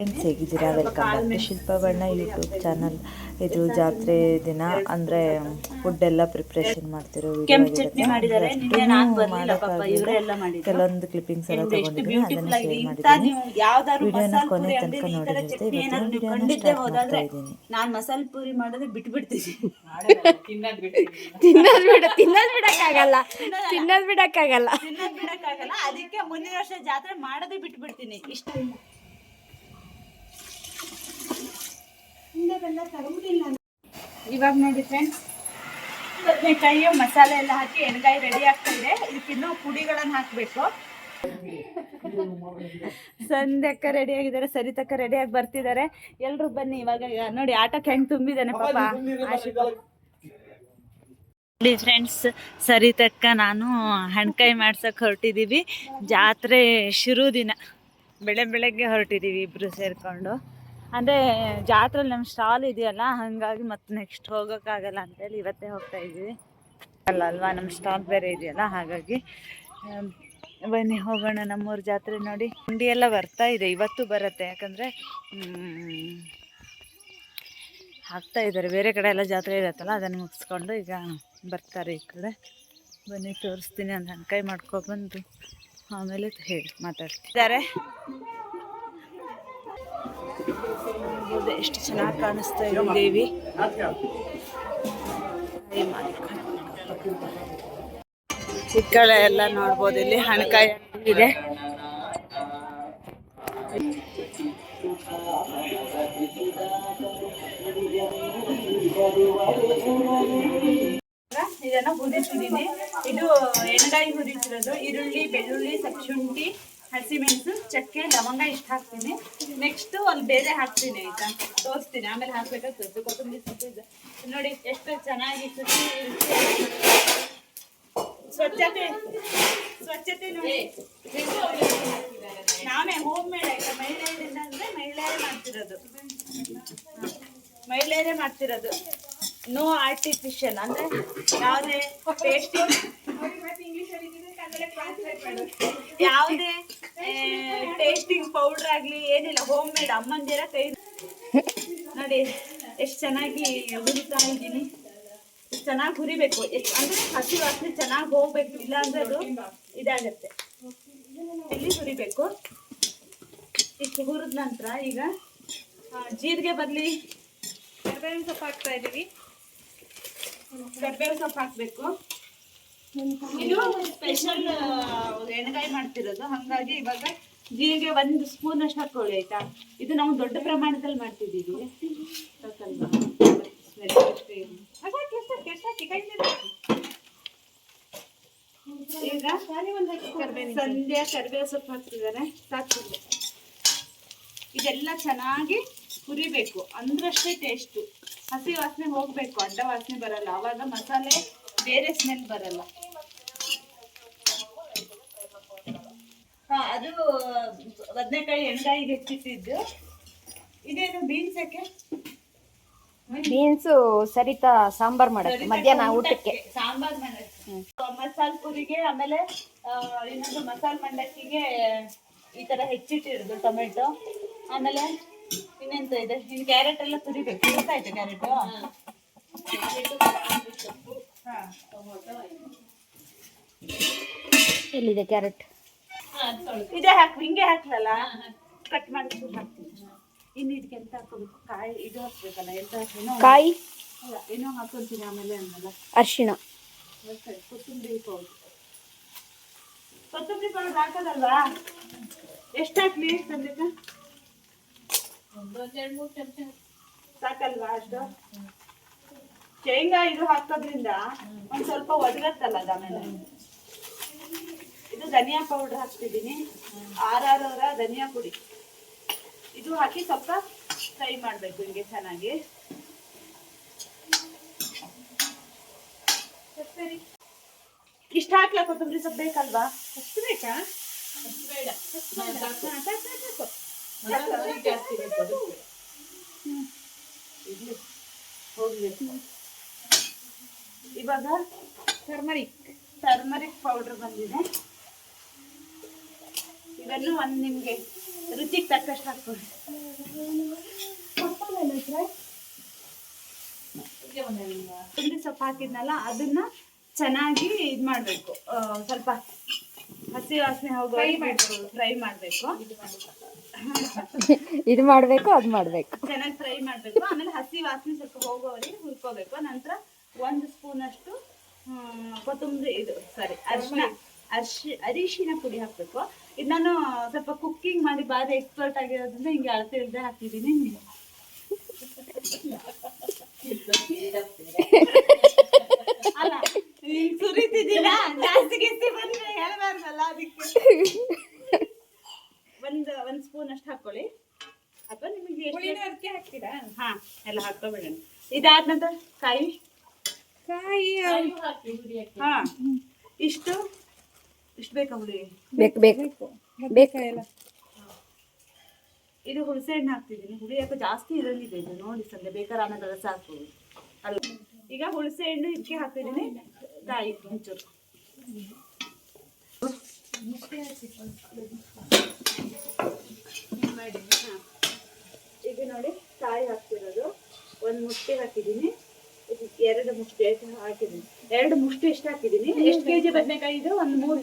Friends ಹೇಗಿದ್ದೀರಾ welcome back to ಶಿಲ್ಪ ಬಣ್ಣ YouTube channel ಇದು ಜಾತ್ರೆ ದಿನ ಅಂದ್ರೆ ಫುಡ್ ಎಲ್ಲ ಪ್ರಿಪ್ರೇಷನ್ ಮಾಡ್ತಿರೋ ಕೆಲವೊಂದು ಕ್ಲಿಪ್ಪಿಂಗ್ಸ್ ಎಲ್ಲ ತಗೊಂಡಿದ್ದೀನಿ ಅದನ್ನ ಶೇರ್ ಮಾಡಿದ್ದೀನಿ. ವಿಡಿಯೋನ ಕೊನೆ ತನಕ ನೋಡಿರುತ್ತೆ ವಿಡಿಯೋನ ಸ್ಟಾರ್ಟ್ ಮಾಡ್ತಾ ಇದ್ದೀನಿ. ನಾನ್ ಮಸಾಲ ಪೂರಿ ಮಾಡೋದು ಬಿಟ್ಬಿಡ್ತೀನಿ. ತಿನ್ನೋದ್ ಬಿಡ ತಿನ್ನೋದ್ ಬಿಡಕ್ಕಾಗಲ್ಲ ತಿನ್ನೋದ್ ಬಿಡಕ್ಕಾಗಲ್ಲ. ತಿನ್ನೋದ್ ಬಿಡಕ್ಕಾಗಲ್ಲ. ಅದಕ್ಕೆ ಮುಂದಿನ ವರ್ಷ ಜಾತ್ರೆ ಮಾಡೋದೇ ಬಿಟ್ಬಿಡ್ತೀನಿ. ಇಷ್ಟ. ಇವಾಗ ನೋಡಿ ಫ್ರೆಂಡ್ಸ್ ಬದನೆಕಾಯಿ ಮಸಾಲೆ ಎಲ್ಲ ಹಾಕಿ ಎಣ್ಗಾಯಿ ರೆಡಿ ಆಗ್ತಾ ಇದೆ. ಇದಕ್ಕಿನ್ನೂ ಪುಡಿಗಳನ್ನು ಹಾಕಬೇಕು. ಸಂಧ್ಯಕ್ಕ ರೆಡಿ ಆಗಿದ್ದಾರೆ ಸರಿತಕ್ಕ ರೆಡಿ ಆಗಿ ಬರ್ತಿದ್ದಾರೆ. ಎಲ್ರು ಬನ್ನಿ ಇವಾಗ ನೋಡಿ ಆಟಕ್ಕೆ ಹೆಂಗ್ ತುಂಬಿದಾನೆ ಪಾಪ. ನೋಡಿ ಫ್ರೆಂಡ್ಸ್ ಸರಿತಕ್ಕ ನಾನು ಹಣ್ಕಾಯಿ ಮಾಡ್ಸಕ್ಕೆ ಹೊರಟಿದ್ದೀವಿ ಜಾತ್ರೆ ಶುರು ದಿನ ಬೆಳೆ ಬೆಳಗ್ಗೆ ಹೊರಟಿದೀವಿ ಇಬ್ರು ಸೇರಿಕೊಂಡು. ಅಂದರೆ ಜಾತ್ರೆಲಿ ನಮ್ಮ ಸ್ಟಾಲ್ ಇದೆಯಲ್ಲ, ಹಾಗಾಗಿ ಮತ್ತೆ ನೆಕ್ಸ್ಟ್ ಹೋಗೋಕ್ಕಾಗಲ್ಲ ಅಂತೇಳಿ ಇವತ್ತೇ ಹೋಗ್ತಾ ಇದ್ದೀವಿ. ಅಲ್ಲ ಅಲ್ವಾ ನಮ್ಮ ಸ್ಟಾಲ್ ಬೇರೆ ಇದೆಯಲ್ಲ, ಹಾಗಾಗಿ ಬನ್ನಿ ಹೋಗೋಣ ನಮ್ಮೂರ ಜಾತ್ರೆ ನೋಡಿ. ಹುಂಡಿ ಎಲ್ಲ ಬರ್ತಾ ಇದೆ, ಇವತ್ತು ಬರುತ್ತೆ, ಯಾಕಂದರೆ ಹಾಕ್ತಾ ಇದ್ದಾರೆ. ಬೇರೆ ಕಡೆ ಎಲ್ಲ ಜಾತ್ರೆ ಇರತ್ತಲ್ಲ, ಅದನ್ನು ಮುಗಿಸ್ಕೊಂಡು ಈಗ ಬರ್ತಾರೆ ಈ ಕಡೆ. ಬನ್ನಿ, ತೋರಿಸ್ತೀನಿ ಅಂತ ಹಣ್ಕಾಯಿ ಮಾಡ್ಕೊಬಂದು ಆಮೇಲೆ ಹೇಳಿ ಮಾತಾಡ್ತಿದ್ದಾರೆ ಎಷ್ಟು ಚೆನ್ನಾಗಿ ಕಾಣಿಸ್ತಾ ಇದೆ ದೇವಿ. ಚಿಕ್ಕಳೆ ಎಲ್ಲ ನೋಡ್ಬೋದು, ಇಲ್ಲಿ ಹಣಕಾಯಿ ಇದೆ. ಇದನ್ನ ಹುರಿತಿದ್ದೀನಿ ಇದು ಎಣ್ಣೆಗಾಯಿ ಹುರಿತಿರೋದು ಈರುಳ್ಳಿ, ಬೆಳ್ಳುಳ್ಳಿ ಶುಂಠಿ ಹಸಿಮೆಣಸು ಚಕ್ಕೆ ಲವಂಗ ಇಷ್ಟು ಹಾಕ್ತೀನಿ. ನೆಕ್ಸ್ಟ್ ಅಲ್ಲಿ ಬೇರೆ ಹಾಕ್ತೀನಿ ಆಯ್ತಾ? ತೋರಿಸ್ತೀನಿ. ಆಮೇಲೆ ಹಾಕ್ಬೇಕಾಗ್ತದೆ ಕೊತ್ತಂಬರಿ ಸೊಪ್ಪು. ನೋಡಿ ಎಷ್ಟು ಚೆನ್ನಾಗಿ ಶುಚಿ ರುಚಿಯಾಗಿ ಸ್ವಚ್ಛತೆ ಸ್ವಚ್ಛತೆ ನೋಡಿ. ನಾವೇ ಹೋಮ್ ಮೇಡ್ ಆಯ್ತಾ? ಮಹಿಳೆಯರಿಂದ ಅಂದ್ರೆ ಮಹಿಳೆಯರೇ ಮಾಡ್ತಿರೋದು. ಮಹಿಳೆಯರೇ ಮಾಡ್ತಿರೋದು. ನೋ ಆರ್ಟಿಫಿಷಿಯಲ್ ಅಂದ್ರೆ ಯಾವುದೇ ಟೇಸ್ಟಿಂಗ್ ಯಾವುದೇ ಟೇಸ್ಟಿಂಗ್ ಪೌಡರ್ ಆಗಲಿ, ಏನಿಲ್ಲ ಹೋಮ್ ಮೇಡ್ ಅಮ್ಮಂದಿರ ಕೈ ನೋಡಿ, ಎಷ್ಟು ಚೆನ್ನಾಗಿ ಹುರಿತಾ ಇದ್ದೀನಿ. ಚೆನ್ನಾಗಿ ಹುರಿಬೇಕು. ಎಷ್ಟು ಅಂದ್ರೆ ಹಸಿ ವಾಸನೆ ಚೆನ್ನಾಗಿ ಹೋಗ್ಬೇಕು, ಇಲ್ಲ ಅಂದ್ರೆ ಅದು ಇದಾಗತ್ತೆ. ಇಲ್ಲಿ ಹುರಿಬೇಕು? ಇಷ್ಟು ಹುರಿದ ನಂತರ ಈಗ ಜೀರಿಗೆ ಬದಲಿ ಕರ್ಬೇವಿನ ಸೊಪ್ಪು ಹಾಕ್ತಾ ಇದ್ದೀವಿ ಕರ್ಬೇವಿನ ಸೊಪ್ಪು ಹಾಕ್ಬೇಕು. ಇದು ಸ್ಪೆಷಲ್ ಎಣ್ಣೆಗಾಯಿ ಮಾಡ್ತಿರೋದು. ಹಾಗಾಗಿ ಇವಾಗ ಜೀರಿಗೆ ಒಂದು ಸ್ಪೂನ್ ಅಷ್ಟು ಹಾಕೊಳ್ಳಿ, ಆಯ್ತಾ? ಇದು ನಾವು ದೊಡ್ಡ ಪ್ರಮಾಣದಲ್ಲಿ ಮಾಡ್ತಿದ್ದೀವಿ. ಈಗ ಸಂಧ್ಯಾ ಕರಿಬೇವು ಸೊಪ್ಪು ಹಾಕ್ತಿದ್ದಾರೆ ಸಾಕು. ಇದೆಲ್ಲ ಚೆನ್ನಾಗಿ ಹುರಿಬೇಕು. ಅಂದ್ರಷ್ಟೇ ಟೇಸ್ಟು ಹಸಿ ವಾಸನೆ ಹೋಗ್ಬೇಕು, ಅಡ್ಡ ವಾಸನೆ ಬರಲ್ಲ. ಅವಾಗ ಮಸಾಲೆ ಬೇರೆ ಸ್ಮೆಲ್ ಬರಲ್ಲ. ಅದು ಬದನೆಕಾಯಿ ಎಣ್ಗಾಯಿಗೆ ಹೆಚ್ಚಿಟ್ಟಿದ್ದು ಇದೇನು ಬೀನ್ಸ್ ಯಾಕೆ? ಬೀನ್ಸು ಸರಿತಾ ಸಾಂಬಾರ್ ಮಾಡೋದು ಮಧ್ಯಾಹ್ನ ಊಟಕ್ಕೆ ಸಾಂಬಾರ್ ಮಂಡಕ್ಕಿ. ಮಸಾಲ ಪುರಿಗೆ ಆಮೇಲೆ ಇನ್ನೊಂದು ಮಸಾಲ ಮಂಡಕ್ಕಿಗೆ ಈ ತರ ಹೆಚ್ಚಿಟ್ಟಿರೋದು ಟೊಮೆಟೊ. ಆಮೇಲೆ ಇನ್ನೆಂತ ಇದೆ? ಇನ್ನು ಕ್ಯಾರೆಟ್ ಎಲ್ಲ ತುರಿಬೇಕು. ಗೊತ್ತಾಯ್ತು ಕ್ಯಾರೆಟ್? ಎಲ್ಲಿದೆ ಕ್ಯಾರೆಟ್? ಇದೇ ಹಾಕಿ ಹಿಂಗೆ ಹಾಕ್ಲಲ್ಲ ಕಟ್ ಮಾಡಿ ಚೂರು ಹಾಕ್ತೀನಿ. ಇನ್ನು ಇದಕ್ಕೆ ಎಂತ ಹಾಕೋಬೇಕು? ಕಾಯಿ ಇದು ಹಾಕ್ಬೇಕಲ್ಲ ಎಂತ ಹಾಕ್ತೀನೋ ಕಾಯಿ? ಅಲ್ಲ, ಏನೋ ಹಾಕೊಂತೀನಿ ಆಮೇಲೆ ಅನ್ನಲ್ಲ ಅರಿಶಿಣ. ಕೊತ್ತಂಬರಿ ಪೌಡರ್. ಕೊತ್ತಂಬರಿ ಪೌಡರ್ ಹಾಕೋದಲ್ವಾ? ಎಷ್ಟು ಹಾಕ್ಲಿ ಸಂದೇಶ ಸಾಕಲ್ವಾ ಅಷ್ಟು? ಶೇಂಗಾ ಇದು ಹಾಕೋದ್ರಿಂದ ಒಂದು ಸ್ವಲ್ಪ ಒದಗತ್ತಲ್ಲ ಅದು ಆಮೇಲೆ. ಇದು ಧನಿಯಾ ಪೌಡರ್ ಹಾಕ್ತಿದ್ದೀನಿ. ಆರ್ ಆರ್ ಅವರ ಧನಿಯಾ ಪುಡಿ. ಇದು ಹಾಕಿ ಸ್ವಲ್ಪ ಫ್ರೈ ಮಾಡಬೇಕು ಹಿಂಗೆ ಚೆನ್ನಾಗಿ. ಇಷ್ಟ ಹಾಕ್ಲಾ ಕೊತ್ತಂಬರಿ? ಸೊಪ್ಪು ಬೇಕಲ್ವಾ? ಅಷ್ಟು ಬೇಕಾ? ಅಷ್ಟು ಬೇಡ. ಅಷ್ಟು ಬೇಡ. ಹಾ, ಸಾಕು, ಸಾಕು, ಸಾಕು. ಹ್ಮ್. ಇರ್ಲಿ. ಹೋಗ್ಲಿ ಇವಾಗ ಟರ್ಮರಿಕ್. ಟರ್ಮರಿಕ್ ಪೌಡರ್ ಬಂದಿದೆ. ಇವನ್ನು ಒಂದು ನಿಮಗೆ ರುಚಿಗೆ ತಕ್ಕಷ್ಟು ಹಾಕ್ಕೊಳ್ಳಿ ಕೊತ್ತಂಬರಿ ಸೊಪ್ಪು ಹಾಕಿದ್ನಲ್ಲ ಅದನ್ನ ಚೆನ್ನಾಗಿ ಇದು ಮಾಡಬೇಕು. ಸ್ವಲ್ಪ ಹಸಿ ವಾಸನೆ ಹೋಗೋ ಫ್ರೈ ಮಾಡಬೇಕು. ಇದು ಮಾಡಬೇಕು ಅದು ಮಾಡಬೇಕು. ಚೆನ್ನಾಗಿ ಫ್ರೈ ಮಾಡಬೇಕು. ಆಮೇಲೆ ಹಸಿ ವಾಸನೆ ಸ್ವಲ್ಪ ಹೋಗೋವರೆಗೆ ಹುರ್ಕೋಬೇಕು. ನಂತರ ಒಂದು ಸ್ಪೂನ್ ಅಷ್ಟು ಹ್ಮ್, ಕೊತ್ತಂಬರಿ ಇದು ಸಾರಿ ಅರಿಶಿನ ಅರ್ಶಿ ಅರಿಶಿನ ಪುಡಿ ಹಾಕ್ಬೇಕು. ಇದು ನಾನು ಸ್ವಲ್ಪ ಕುಕ್ಕಿಂಗ್ ಮಾಡಿ ಬಾರಿ ಎಕ್ಸ್ಪರ್ಟ್ ಆಗಿರೋದ್ರಿಂದ ಹಿಂಗೆ ಅಳತೆ ಇಲ್ಲದೆ ಹಾಕಿದ್ದೀನಿ ಅಲ್ಲ ನೀನ್ ಸುರಿತಿದ್ದೀರಾ? ಜಾಸ್ತಿ ಗಿಸ್ತಿ ಬಂದ್ರೆ ಹೇಳ್ಬಾರ್ದಲ್ಲ ಅದಕ್ಕೆ. ಒಂದು ಒಂದು ಸ್ಪೂನ್ ಅಷ್ಟು ಹಾಕೊಳ್ಳಿ. ಅಥವಾ ನಿಮಗೆ ಎಷ್ಟು ಹಾಕ್ತೀರಾ? ಹಾ ಎಲ್ಲ ಹಾಕೋಬೇಡ ಇದಾದ ನಂತರ ಕಾಯಿ. ಕಾಯಿ ಹಾ ಇಷ್ಟು. ಇಷ್ಟು ಬೇಕಾ ಹುಳಿ ಬೇಕು ಬೇಕು. ಬೇಕು. ಇದು ಹುಣಸೆ ಹಣ್ಣು ಹಾಕ್ತಿದ್ದೀನಿ. ಹುಳಿ ಯಾಕೆ ಜಾಸ್ತಿ ಇರಲಿದೆ ಇದು. ನೋಡಿ ಸಂದೆ ಬೇಕಾದ್ರೆ ಆಮೇಲೆ ರಸ ಹಾಕ್ಬೋದು. ಅಲ್ಲ ಈಗ ಹುಣಸೆ ಹಣ್ಣು ಇದಕ್ಕೆ ಹಾಕ್ತಿದ್ದೀನಿ. ಕಾಯಿ ಒಂಚೂರು. ಈಗ ನೋಡಿ ತಾಯಿ ಹಾಕ್ತಿರೋದು. ಒಂದು ಮುಷ್ಟಿ ಹಾಕಿದ್ದೀನಿ. ಎರಡು ಮುಷ್ಟಿ ಎಷ್ಟು ಹಾಕಿದ್ದೀನಿ ಎರಡು ಮುಷ್ಟಿ ಎಷ್ಟು ಹಾಕಿದ್ದೀನಿ ಎಷ್ಟು ಕೆಜಿ ಬದನೆಕಾಯಿ ಇದೆ ಒಂದು ಮೂರು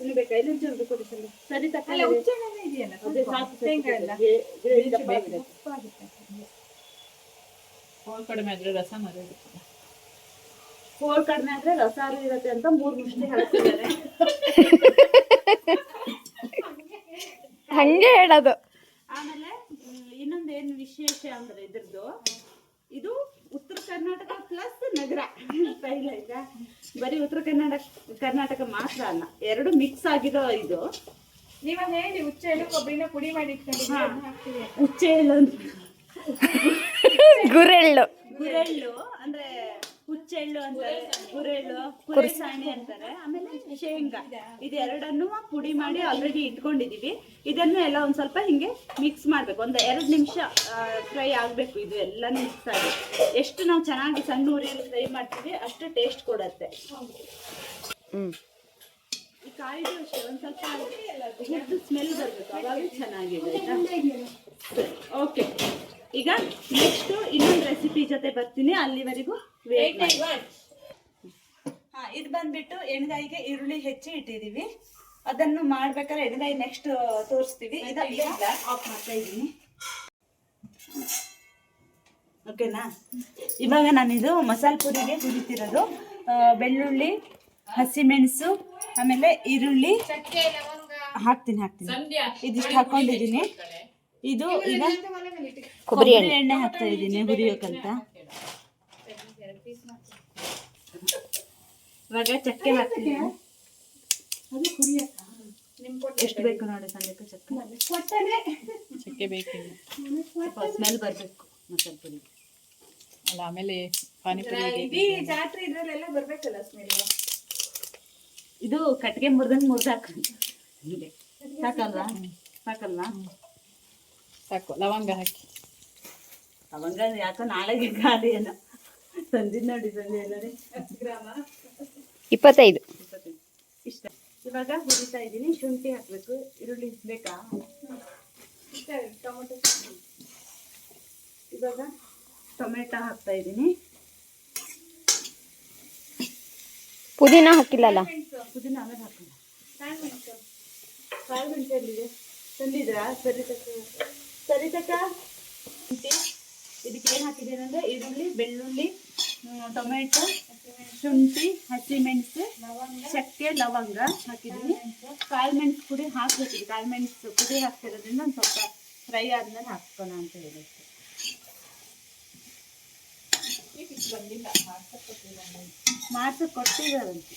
ತಿನ್ಬೇಕಾಯಿ ಒಂಚೂರು ಕೊಡಿ. ಸರಿ ಅದೇ ಸಾಕು ಆಗಿದೆ. ಕಡಿಮೆ ಆದ್ರೆ ರಸ ಕಡಿಮೆ ಆದ್ರೆ ರಸಾರು ಇರತ್ತೆ ಅಂತ ಮೂರು ಮುಷ್ಟಿ ಹಾಕ್ತಿದ್ದಾರೆ ಹಂಗೆ ಹೇಳೋದು. ಆಮೇಲೆ ಇನ್ನೊಂದು ಏನು ವಿಶೇಷ ಅಂದ್ರೆ ಇದ್ರದ್ದು? ಇದು ಉತ್ತರ ಕರ್ನಾಟಕ ಪ್ಲಸ್ ನಗರ ಸ್ಟೈಲ್ ಆಯ್ತಾ ಬರೀ ಉತ್ತರ ಕರ್ನಾಟಕ ಕರ್ನಾಟಕ ಮಾತ್ರ ಅಲ್ಲ ಎರಡು ಮಿಕ್ಸ್ ಆಗಿರೋ ಇದು. ನೀವಾಗ ಹೇಳಿ ಹುಚ್ಚ ಎಳ್ಳು ಕೊಬ್ಬರಿನ ಪುಡಿ ಮಾಡಿ ಹುಚ್ಚೆ ಅಂತ. ಗುರೆಳ್ಳು. ಗುರೆಳ್ಳು ಅಂದ್ರೆ ಹುಚ್ಚೆಳ್ಳು ಅಂತಾರೆ ಗುರೆಳ್ಳು ಕುರೆಸಾಣಿ ಅಂತಾರೆ. ಆಮೇಲೆ ಶೇಂಗಾ. ಇದೆರಡನ್ನು ಪುಡಿ ಮಾಡಿ ಆಲ್ರೆಡಿ ಇಟ್ಕೊಂಡಿದೀವಿ. ಇದನ್ನು ಎಲ್ಲ ಒಂದ್ ಸ್ವಲ್ಪ ಹಿಂಗೆ ಮಿಕ್ಸ್ ಮಾಡ್ಬೇಕು. ಒಂದು ಎರಡು ನಿಮಿಷ ಫ್ರೈ ಆಗ್ಬೇಕು. ಇದು ಎಲ್ಲ ಮಿಕ್ಸ್ ಆಗಿ. ಎಷ್ಟು ನಾವು ಚೆನ್ನಾಗಿ ಸಣ್ಣ ಉರಿಯಲ್ಲಿ ಫ್ರೈ ಮಾಡ್ತೀವಿ ಅಷ್ಟು ಟೇಸ್ಟ್ ಕೊಡತ್ತೆ. ಈ ಕಾಯಿದು ದೋಸೆ ಒಂದ್ ಸ್ವಲ್ಪ ಹುರಿದು ಸ್ಮೆಲ್ ಬರ್ಬೇಕು. ಅವಾಗ ಚೆನ್ನಾಗಿದೆ ಓಕೆ ಈಗ ನೆಕ್ಸ್ಟ್ ಇನ್ನೊಂದು ರೆಸಿಪಿ ಜೊತೆ ಬರ್ತೀನಿ. ಅಲ್ಲಿವರೆಗೂ ಹಾ ಇದು ಬಂದ್ಬಿಟ್ಟು ಎಣ್ಗಾಯಿಗೆ ಈರುಳ್ಳಿ ಹೆಚ್ಚಿ ಇಟ್ಟಿದೀವಿ. ಅದನ್ನು ಮಾಡ್ಬೇಕಾದ್ರೆ ಎಣ್ಗಾಯಿ ನೆಕ್ಸ್ಟ್ ತೋರಿಸ್ತೀವಿ. ಆಫ್ ಮಾಡ್ತಾ ಇದ್ದೀನಿ. ಓಕೆನಾ? ಇವಾಗ ನಾನಿದು ಮಸಾಲೆ ಪುರಿಗೆ ಹುರಿತಿರೋದು ಬೆಳ್ಳುಳ್ಳಿ ಹಸಿಮೆಣಸು ಆಮೇಲೆ ಈರುಳ್ಳಿ ಹಾಕ್ತೀನಿ ಹಾಕ್ತೀನಿ. ಇದಿಷ್ಟು ಹಾಕೊಂಡಿದ್ದೀನಿ. ಇದು ಈಗ ಕೊಬ್ಬರಿ ಕೊಬ್ಬರಿ ಎಣ್ಣೆ ಹಾಕ್ತಾ ಇದ್ದೀನಿ ಹುರಿಯೋಕಂತ. ಇವಾಗ ಚಕ್ಕೆ ಹಾಕ್ತೀನಿ ಎಷ್ಟು ಬೇಕು ನೋಡಿ ಸಂಜೆ ಚಕ್ಕೆ? ಚಕ್ಕೆ ಬೇಕಿಲ್ಲ ಸ್ವಲ್ಪ ಸ್ಮೆಲ್ ಬರಬೇಕು ಮಸಾಲೆ ಪುರಿ ಅಲ್ಲ ಆಮೇಲೆ ಪಾನಿಪುರಿ ಜಾತ್ರೆ ಇದ್ರಲ್ಲೆಲ್ಲ ಬರ್ಬೇಕಲ್ಲ ಸ್ಮೆಲ್ ಇದು ಕಟ್ಟಿಗೆ ಮುರ್ದನ್ ಮುರ್ದು ಯಾಕಲ್ಲ ಹಾಕಲ್ಲ ಸಾಕಲ್ವಾ? ಸಾಕಲ್ವಾ? ಸಾಕು ಲವಂಗ ಹಾಕಿ. ಲವಂಗ ಯಾಕೋ ನಾಳೆಗೆ ಗಾಡಿ ಏನೋ. ಸಂಜೆ ನೋಡಿ ಸಂಜೆ ಏನೋ ಇಪ್ಪತ್ತೈದು. ಇಷ್ಟ ಇವಾಗ ಹುರಿತಾ ಇದ್ದೀನಿ. ಶುಂಠಿ ಹಾಕ್ಬೇಕು. ಈರುಳ್ಳಿ ಬೇಕಾ ಟೊಮೆಟೊ ಇವಾಗ ಟೊಮೆಟೊ ಹಾಕ್ತಾ ಇದ್ದೀನಿ. ಪುದೀನ ಹಾಕಿಲ್ಲಲ್ಲ? ಪುದೀನ ಆಮೇಲೆ ಹಾಕಿಲ್ಲ ಕಾಳು ಮೆಣಸು. ಎಲ್ಲಿದೆ? ತಂದಿದ್ರಾ? ಸರಿ ತಕ್ಕ. ಸರಿ ತಕ್ಕ. ಶುಂಠಿ. ಇದಕ್ಕೆ ಏನು ಹಾಕಿದ್ದೀನಿ ಅಂದರೆ ಈರುಳ್ಳಿ ಬೆಳ್ಳುಳ್ಳಿ ಟೊಮೆಟೊ, ಶುಂಠಿ ಹಸಿಮೆಣಸು ಚಕ್ಕೆ ಲವಂಗ ಹಾಕಿದ್ದೀನಿ ಕಾಳು ಮೆಣಸು ಪುಡಿ ಹಾಕ್ಬೇಕಿದೆ. ಕಾಳು ಮೆಣಸು ಪುಡಿ ಹಾಕ್ತಿರೋದ್ರಿಂದ ಒಂದು ಸ್ವಲ್ಪ ಫ್ರೈ ಆದ್ಮೇಲೆ ಹಾಕ್ಕೋಣ ಅಂತ ಹೇಳಿ ಮಾಡ್ಸಕ್ ಕೊಟ್ಟಿದ್ದಾರಂತೆ.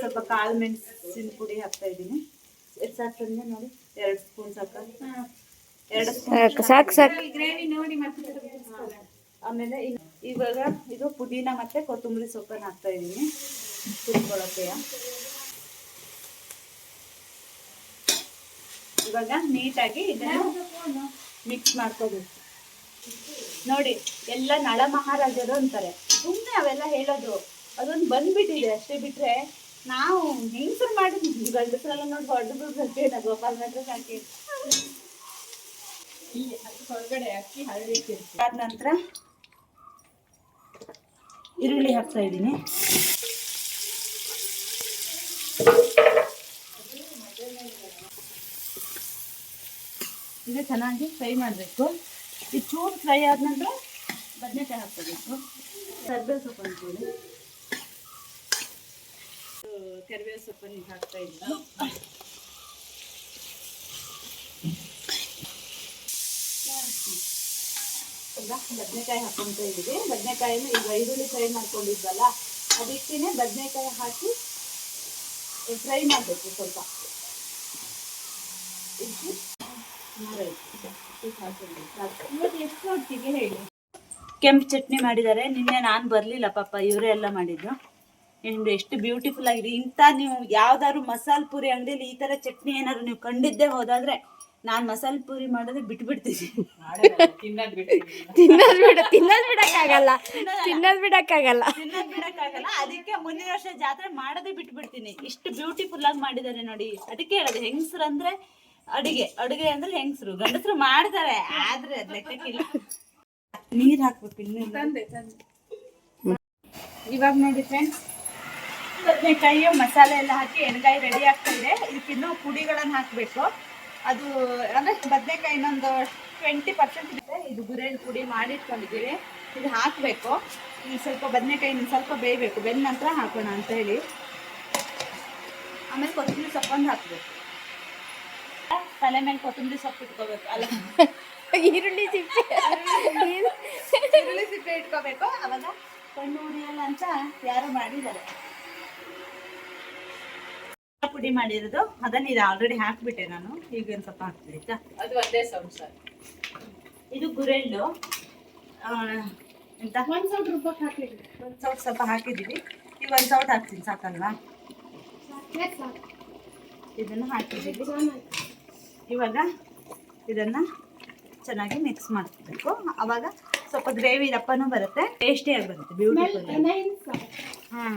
ಸ್ವಲ್ಪ ಕಾಳು ಮೆಣಸಿನ ಪುಡಿ ಹಾಕ್ತಾ ಇದ್ದೀನಿ. ಎಷ್ಟು ಸಾಕಂದ್ರೆ ನೋಡಿ? ಎರಡು ಸ್ಪೂನ್ ಸಾಕ? ಎರಡು ಸಾಕು ಸಾಕು ಗ್ರೇವಿ ನೋಡಿ ಮತ್ತೆ ಆಮೇಲೆ ಇವಾಗ ಇದು ಪುದೀನ ಮತ್ತೆ ಕೊತ್ತಂಬರಿ ಸೊಪ್ಪನ್ನು ಹಾಕ್ತಾ ಇದ್ದೀನಿ. ಕುತ್ಕೊಳ್ಳೋಕೆ ಇವಾಗ ನೀಟಾಗಿ ಇದನ್ನು ಮಿಕ್ಸ್ ಮಾಡ್ಕೋಬೇಕು. ನೋಡಿ ಎಲ್ಲ ನಳ ಮಹಾರಾಜರು ಅಂತಾರೆ. ಸುಮ್ಮನೆ ಅವೆಲ್ಲ ಹೇಳೋದು. ಅದೊಂದು ಬಂದ್ಬಿಟ್ಟಿದೆ. ಅಷ್ಟೇ ಬಿಟ್ರೆ ನಾವು ಹೆಂಗಸರು ಮಾಡಿದ್ವಿ. ಗಂಡಸರೆಲ್ಲ ನೋಡಿ ಹೊಡೆದು ಬಿಡ್ಬೇಕು ಗೋಪಾಲ್ ಹತ್ರ ಸಾಕಿ. ಹೊರಗಡೆ ಅಕ್ಕಿ ಹರಡಿ ಅದ ನಂತರ ಈರುಳ್ಳಿ ಹಾಕ್ತಾ ಇದ್ದೀನಿ. ಇದು ಚೆನ್ನಾಗಿ ಫ್ರೈ ಮಾಡಬೇಕು. ಈ ಚೂರು ಫ್ರೈ ಆದ ನಂತರ ಬದನೆಕಾಯಿ ಹಾಕ್ಕೋಬೇಕು. ಕರಿಬೇವು ಸೊಪ್ಪು ಅಂದ್ಕೊಳ್ಳಿ. ಕರಿಬೇವು ಸೊಪ್ಪನ್ನು ಹಾಕ್ತಾ ಇದ್ದೀನಿ. ಈಗ ಬದನೆಕಾಯಿ ಹಾಕೊಂತ ಇದ್ದೀವಿ. ಬದನೆಕಾಯಿನ ಈಗ ಈರುಳ್ಳಿ ಫ್ರೈ ಮಾಡ್ಕೊಂಡಿದ್ವಲ್ಲ, ಅದಕ್ಕೇನೆ ಬದನೆಕಾಯಿ ಹಾಕಿ ಫ್ರೈ ಮಾಡಬೇಕು ಸ್ವಲ್ಪ. ಎಷ್ಟು ಹೇಳಿ? ಕೆಂಪು ಚಟ್ನಿ ಮಾಡಿದ್ದಾರೆ. ನಿನ್ನೆ ನಾನು ಬರಲಿಲ್ಲ ಪಾಪ, ಇವರೇ ಎಲ್ಲ ಮಾಡಿದ್ರು ನಿಮ್ದು ಎಷ್ಟು ಬ್ಯೂಟಿಫುಲ್ ಆಗಿದೆ. ಇಂಥ ನೀವು ಯಾವ್ದಾದ್ರು ಮಸಾಲೆ ಪುರಿ ಅಂಗಡಿಯಲ್ಲಿ ಈ ಥರ ಚಟ್ನಿ ಏನಾದ್ರು ನೀವು ಕಂಡಿದ್ದೇ ಹೋದಾದ್ರೆ ನಾನು ಮಸಾಲೆ ಪೂರಿ ಮಾಡೋದೇ ಬಿಟ್ಬಿಡ್ತೀನಿ ತಿನ್ನೋದ್ ಬಿಡ ತಿನ್ನದ್ ಬಿಡಕ್ಕಾಗಲ್ಲ. ತಿನ್ನೋದ್ ಬಿಡಕ್ಕಾಗಲ್ಲ. ತಿನ್ನೋದ್ ಬಿಡಕ್ಕಾಗಲ್ಲ. ಅದಕ್ಕೆ ಮುಂದಿನ ವರ್ಷ ಜಾತ್ರೆ ಮಾಡೋದೇ ಬಿಟ್ಬಿಡ್ತೀನಿ. ಇಷ್ಟು ಬ್ಯೂಟಿಫುಲ್ ಆಗಿ ಮಾಡಿದ್ದಾರೆ ನೋಡಿ. ಅದಕ್ಕೆ ಹೇಳೋದು ಹೆಂಗಸ್ರು ಅಂದ್ರೆ ಅಡಿಗೆ. ಅಡುಗೆ ಅಂದ್ರೆ ಹೆಂಗಸರು? ಗಂಡಸರು ಮಾಡ್ತಾರೆ ಆದ್ರೆ ಅದ್ ಲೆಕ್ಕಕ್ಕಿಲ್ಲ. ನೀರ್ ಹಾಕ್ಬೇಕು ಇನ್ನು ತಂದೆ ತಂದೆ. ಇವಾಗ ನೋಡಿ ಫ್ರೆಂಡ್ಸ್ ಬದನೆಕಾಯಿ ಮಸಾಲೆ ಎಲ್ಲ ಹಾಕಿ ಎಣ್ಗಾಯಿ ರೆಡಿ ಆಗ್ತಾ ಇದೆ. ಇದಕ್ಕಿನ್ನೂ ಪುಡಿಗಳನ್ನು ಹಾಕಬೇಕು. ಅದು ಅಂದ್ರೆ ಬದನೆಕಾಯಿ ಇನ್ನೊಂದು ಟ್ವೆಂಟಿ ಪರ್ಸೆಂಟ್ ಇದೆ. ಇದು ಗುರೇಳ್ ಪುಡಿ ಮಾಡಿಟ್ಕೊಂಡಿದ್ದೀವಿ. ಇದು ಹಾಕಬೇಕು. ಈ ಸ್ವಲ್ಪ ಬದನೆಕಾಯಿ ಸ್ವಲ್ಪ ಬೇಯಬೇಕು. ಬೆಂದ ನಂತರ ಹಾಕೋಣ ಅಂತ ಹೇಳಿ. ಆಮೇಲೆ ಕೊತ್ತಂಬರಿ ಸೊಪ್ಪೊಂದು ಹಾಕಬೇಕು. ತಲೆ ಮೇಲೆ ಕೊತ್ತಂಬರಿ ಸೊಪ್ಪು ಇಟ್ಕೋಬೇಕು. ಅಲ್ಲ. ಈರುಳ್ಳಿ ಸಿಪ್ಪೆ. ಈರುಳ್ಳಿ ಸಿಪ್ಪೆ ಇಟ್ಕೋಬೇಕು. ಅವಾಗ ಕಣ್ಣು ಉರಿಯಲ್ಲ ಅಂತ ಯಾರು ಮಾಡಿದ್ದಾರೆ. ಪುಡಿ ಮಾಡಿರೋದು ಅದನ್ನ ಇದು ಆಲ್ರೆಡಿ ಹಾಕ್ಬಿಟ್ಟೆ ನಾನು. ಈಗ ಒಂದು ಸ್ವಲ್ಪ ಹಾಕ್ತೀನಿ ಆಯ್ತಾ? ಅದು ಒಂದೇ ಸಂಸಾರ. ಇದು ಗುರೆಳ್ಳು. ಎಂತ? ಒಂದ್ ಸೌಟ್ ರೂಪಾಯಿ ಹಾಕಿದ್ವಿ ಒಂದು ಸೌಟ್ ಸ್ವಲ್ಪ ಹಾಕಿದ್ದೀವಿ ಈಗ ಒಂದು ಸೌಟ್ ಹಾಕ್ತೀನಿ ಸಾಕಲ್ವಾ? ಇದನ್ನು ಹಾಕಿದ್ದೀವಿ ಇವಾಗ ಇದನ್ನು ಚೆನ್ನಾಗಿ ಮಿಕ್ಸ್ ಮಾಡ್ಕೋಬೇಕು. ಅವಾಗ ಸ್ವಲ್ಪ ಗ್ರೇವಿ ದಪ್ಪನೂ ಬರುತ್ತೆ ಟೇಸ್ಟಿಯಾಗಿ ಬರುತ್ತೆ ಬ್ಯೂಟಿಫುಲ್ ಹಾಂ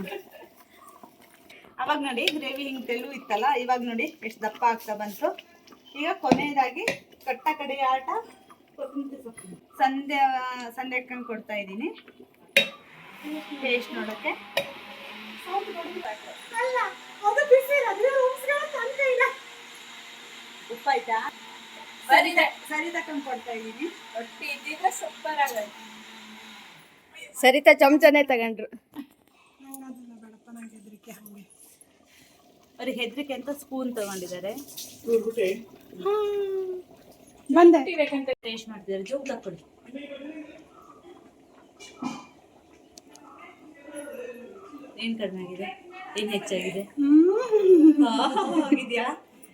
ಅವಾಗ ನೋಡಿ ಗ್ರೇವಿ ಹಿಂಗೆ ತೆಲು ಇತ್ತಲ್ಲ ಇವಾಗ ನೋಡಿ ಎಷ್ಟು ದಪ್ಪ ಆಗ್ತಾ ಬಂತು. ಈಗ ಕೊನೆಯದಾಗಿ ಕಟ್ಟ ಕಡೆ ಆಟ ಸಂಧ್ಯಾ ಸಂಧ್ಯಾ ಇಟ್ಕೊಂಡು ಕೊಡ್ತಾ ಇದ್ದೀನಿ. ಟೇಸ್ಟ್ ನೋಡೋಕ್ಕೆ. ಉಪ್ಪಾಯ್ತಾ? ಸರಿ ಸರಿ ತಕೊಂಡ್ ಕೊಡ್ತಾ ಇದ್ದೀನಿ. ರೊಟ್ಟಿ ಇದ್ದಿದ್ರೆ ಸೂಪರ್ ಆಗತ್ತೆ. ಸರಿತಾ ಚಮಚನೇ ತಗೊಂಡ್ರು. ಅವ್ರಿಗೆ ಹೆದ್ರಿಕೆ ಅಂತ ಸ್ಪೂನ್ ತಗೊಂಡಿದ್ದಾರೆ. ಬಂದೆ. ಬೇಕಂತ ಟೇಸ್ಟ್ ಮಾಡ್ತಿದ್ದಾರೆ. ಜೋಗ್ ತಕ್ಕೊಳ್ಳಿ ಏನ್ ಕಡಿಮೆ ಆಗಿದೆ? ಏನ್ ಹೆಚ್ಚಾಗಿದೆ? ಆಗಿದ್ಯಾ?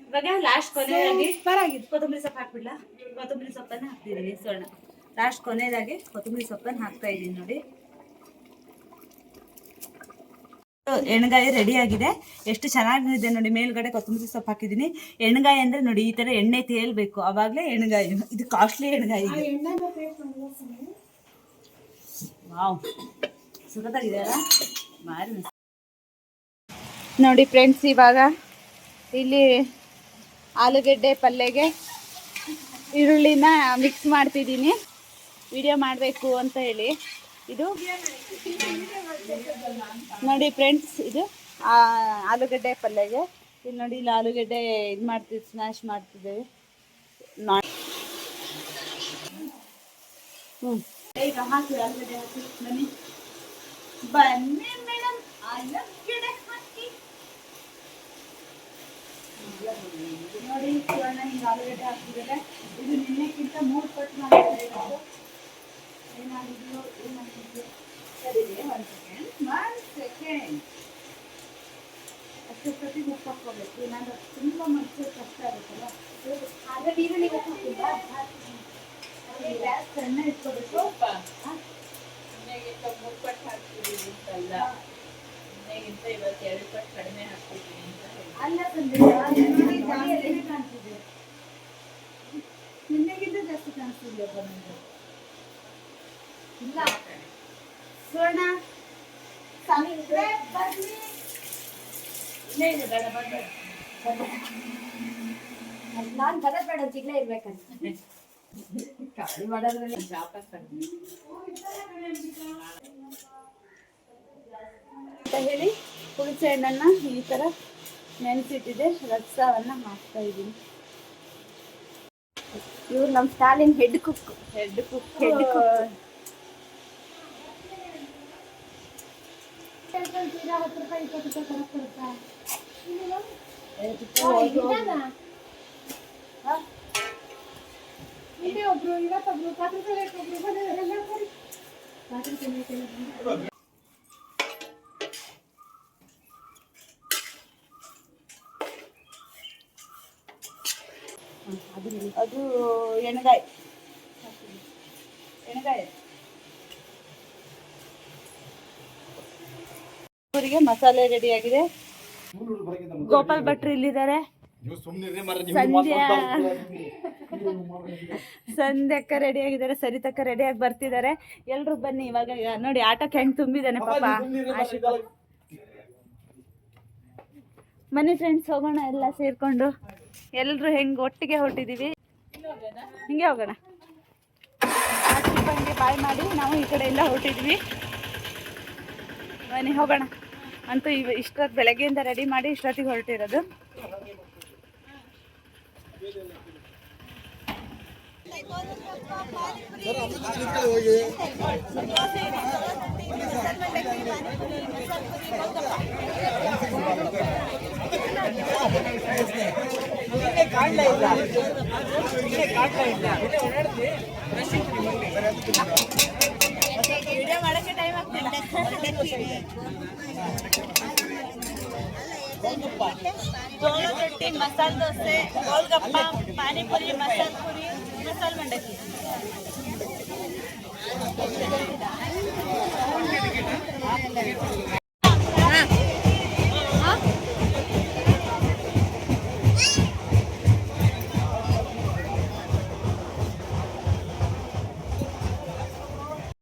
ಇವಾಗ ಲಾಸ್ಟ್ ಕೊನೆಯದಾಗಿ ಕೊತ್ತಂಬರಿ ಸೊಪ್ಪು ಹಾಕ್ಬಿಡ್ಲಾ? ಕೊತ್ತಂಬರಿ ಸೊಪ್ಪನ್ನ ಹಾಕ್ತಿದ್ದೀನಿ ಸ್ವರ್ಣ ಲಾಸ್ಟ್ ಕೊನೆಯದಾಗಿ ಕೊತ್ತಂಬರಿ ಸೊಪ್ಪನ್ನ ಹಾಕ್ತಾ ಇದ್ದೀನಿ ನೋಡಿ. ಎಣ್ಗಾಯಿ ರೆಡಿ ಆಗಿದೆ. ಎಷ್ಟು ಚೆನ್ನಾಗಿದೆ ನೋಡಿ, ಮೇಲ್ಗಡೆ ಕೊತ್ತಂಬರಿ ಸೊಪ್ಪು ಹಾಕಿದ್ದೀನಿ. ಎಣ್ಗಾಯಿ ಅಂದ್ರೆ ನೋಡಿ, ಈ ತರ ಎಣ್ಣೆ ತೇಲ್ಬೇಕು. ಅವಾಗಲೇ ಎಣ್ಗಾಯಿ. ಇದು ಕಾಸ್ಟ್ಲಿ ಎಣ್ಗಾಯಿ ವಾವ್. ನೋಡಿ ಫ್ರೆಂಡ್ಸ್ ಇವಾಗ ಇಲ್ಲಿ ಆಲೂಗಡ್ಡೆ ಪಲ್ಯಗೆ ಈರುಳ್ಳಿನ ಮಿಕ್ಸ್ ಮಾಡ್ತಿದ್ದೀನಿ. ವಿಡಿಯೋ ಮಾಡಬೇಕು ಅಂತ ಹೇಳಿ. ಇದು ನೋಡಿ ಫ್ರೆಂಡ್ಸ್, ಇದು ಆಲೂಗಡ್ಡೆ ಪಲ್ಯಗೆ. ಇಲ್ಲಿ ನೋಡಿ, ಇಲ್ಲಿ ಆಲೂಗಡ್ಡೆ ಇದು ಮಾಡ್ತೀವಿ ಸ್ಮ್ಯಾಶ್ ಮಾಡ್ತಿದ್ದೇವೆ. ನಾ ಹ್ಞೂ ಆಲೂಗಡ್ಡೆ ಹಾಕಿ, ಬನ್ನಿ. ನೋಡಿ ಆಲೂಗಡ್ಡೆ ಇದು ನಿನ್ನೆಕ್ಕಿಂತ ಮೂರು ಪಟ್ಟು ಮಾಡಿದ್ದಾರೆ ಸರಿ ಸೆಕೆಂಡ್ ಒನ್ ಸೆಕೆಂಡ್ ಅಷ್ಟೊತ್ತಿಗೆ ಉಪ್ಪು ಹಾಕ್ಕೋಬೇಕು ಏನಾದ್ರು ತುಂಬ ಮನಸ್ಸು ಕಷ್ಟ ಆಗುತ್ತಲ್ಲ? ಆದರೆ ಈರುಳ್ಳಿ ಉಪ್ಪು ಹಾಕಿದ್ರಾ? ಹಾಕಿದ್ದೀನಿ. ಅದೇ ಗ್ಯಾಸ್ ಸಣ್ಣ ಇಟ್ಕೋಬೇಕು. ಹಾ? ಇನ್ನೇಗಿಂತ ಮೂರು ಪಟ್ಟು ಹಾಕ್ತಿದ್ದೀವಿ ಅಂತಲ್ಲ. ಇವತ್ತು ಎರಡು ಪಟ್ಟು ಕಡಿಮೆ ಹಾಕ್ತಿದ್ದೀನಿ ಅಂತ ಅಲ್ಲ ತಂದೆ ಕಾಣ್ತಿದೆ. ನಿನ್ನೆಗಿಂತ ಜಾಸ್ತಿ ಕಾಣಿಸ್ತಿದ್ಯಪ್ಪ ನನಗೆ ಇಲ್ಲ ಸ್ವರ್ಣ? ನಾನು ಬರೋದ್ ಬೇಡ ಜಿಗ್ಲೇ ಇರ್ಬೇಕಂತ. ಅಂತ ಹೇಳಿ ಹುಣಸೆ ಹಣ್ಣನ್ನ ಈ ತರ ನೆನೆಸಿಟ್ಟಿದೆ ರಸವನ್ನ ಹಾಕ್ತಾ ಇದ್ದೀನಿ. ಇವ್ರು ನಮ್ಮ Stalin head cook head cook head cook ಹತ್ತು ರೂಪಾಯಿ ಇಪ್ಪತ್ತು ರೂಪಾಯಿ ಕೊಡಕ್ ಕೊಡ್ತಾ ಇಲ್ಲಿ ಒಬ್ರು ಇವತ್ತೊಬ್ರು ಹತ್ತು ರೂಪಾಯಿ ರೇಟ್ ಒಬ್ರು ಬಂದಿದ್ದಾರೆ ಎಲ್ಲ ಕೊಡಿ. ಹತ್ತು ರೂಪಾಯಿ ರೇಟ್ ಎಲ್ಲ ಬಂದಿದೆ. ಅದು ಎಣ್ಣೆಗಾಯಿ ಎಣ್ಣೆಗಾಯಿ ಇವರಿಗೆ ಮಸಾಲೆ ರೆಡಿ ಆಗಿದೆ. ಗೋಪಾಲ್ ಭಟ್ರು ಇಲ್ಲಿದ್ದಾರೆ. ಸಂಧ್ಯಾ. ಸಂಧ್ಯಕ್ಕ ರೆಡಿ ಆಗಿದ್ದಾರೆ ಸರಿತಕ್ಕ ರೆಡಿ ಆಗಿ ಬರ್ತಿದ್ದಾರೆ. ಎಲ್ರು ಬನ್ನಿ ಇವಾಗ ನೋಡಿ ಆಟಕ್ಕೆ ಹೆಂಗ್ ತುಂಬಿದಾನೆ ಪಾಪ. ಮನೆ ಫ್ರೆಂಡ್ಸ್ ಹೋಗೋಣ ಎಲ್ಲ ಸೇರ್ಕೊಂಡು. ಎಲ್ರು ಹೆಂಗ್ ಒಟ್ಟಿಗೆ ಹೊಟ್ಟಿದೀವಿ ಹಿಂಗೆ ಹೋಗೋಣ. ಬಂದು ಬಾಯ್ ಮಾಡಿ ನಾವು ಈ ಕಡೆ ಎಲ್ಲ ಹೊರಟಿದ್ವಿ. ಬನ್ನಿ ಹೋಗೋಣ. ಅಂತೂ ಇವ ಇಷ್ಟೊತ್ತು ಬೆಳಗ್ಗೆಯಿಂದ ರೆಡಿ ಮಾಡಿ ಇಷ್ಟೊತ್ತಿಗೆ ಹೊರಟಿರೋದು. ಆಗ್ತಿಲ್ಲ ಜೋಳದ ರೊಟ್ಟಿ ಮಸಾಲೆ ದೋಸೆ ಗೋಲ್ಗಪ್ಪ ಪಾನಿಪುರಿ ಮಸಾಲೆ ಪುರಿ ಮಸಾಲೆ ಮಂಡಕ್ಕಿ